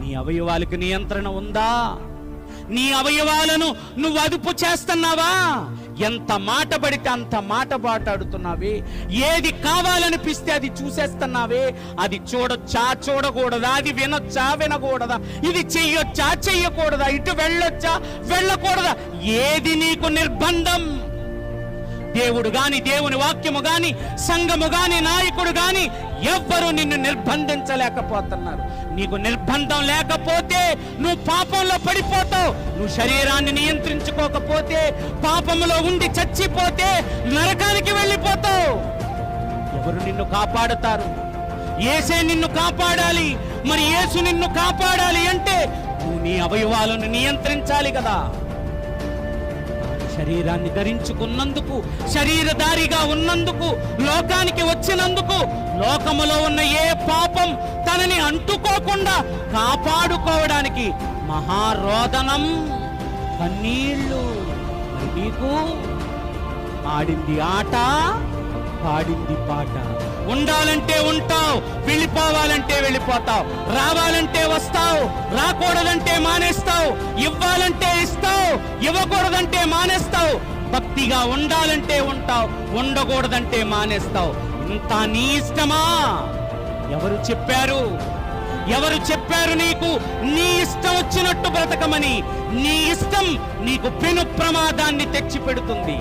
నీ అవయవాలకు నియంత్రణ ఉందా? నీ అవయవాలను నువ్వు అదుపు చేస్తున్నావా? ఎంత మాట పడితే అంత మాట మాట్లాడుతున్నావే? ఏది కావాలనిపిస్తే అది చూసేస్తున్నావే? అది చూడొచ్చా చూడకూడదా? అది వినొచ్చా వినకూడదా? ఇది చెయ్యొచ్చా చెయ్యకూడదా? ఇటు వెళ్ళొచ్చా వెళ్ళకూడదా? ఏది నీకు నిర్బంధం? దేవుడు గాని దేవుని వాక్యము గాని సంఘము గాని నాయకుడు గాని ఎవ్వరూ నిన్ను నిర్బంధించలేకపోతున్నారు. నీకు నిర్బంధం లేకపోతే నువ్వు పాపంలో పడిపోతావు. నువ్వు శరీరాన్ని నియంత్రించుకోకపోతే పాపములో ఉండి చచ్చిపోతే నరకానికి వెళ్ళిపోతావు. ఎవరు నిన్ను కాపాడుతారు? ఏసే నిన్ను కాపాడాలి. మరి ఏసు నిన్ను కాపాడాలి అంటే నువ్వు నీ అవయవాలను నియంత్రించాలి కదా. శరీరాన్ని ధరించుకున్నందుకు శరీరధారిగా ఉన్నందుకు లోకానికి వచ్చినందుకు లోకములో ఉన్న ఏ పాపం తనని అంటుకోకుండా కాపాడుకోవడానికి మహారోదనం కన్నీళ్ళు నీకు ఆడింది ఆట పాడింది పాట. ఉండాలంటే ఉంటావు వెళ్ళిపోవాలంటే వెళ్ళిపోతావు రావాలంటే వస్తావు రాకూడదంటే మానేస్తావు ఇవ్వాలంటే ఇస్తావు ఇవ్వకూడదు భక్తిగా ఉండాలంటే ఉంటావు ఉండకూడదంటే మానేస్తావు. ఇంత నీ ఇష్టమా? ఎవరు చెప్పారు? ఎవరు చెప్పారు నీకు? నీ ఇష్టం వచ్చినట్టు బ్రతకమని. నీ ఇష్టం నీకు పెను ప్రమాదాన్ని తెచ్చి పెడుతుంది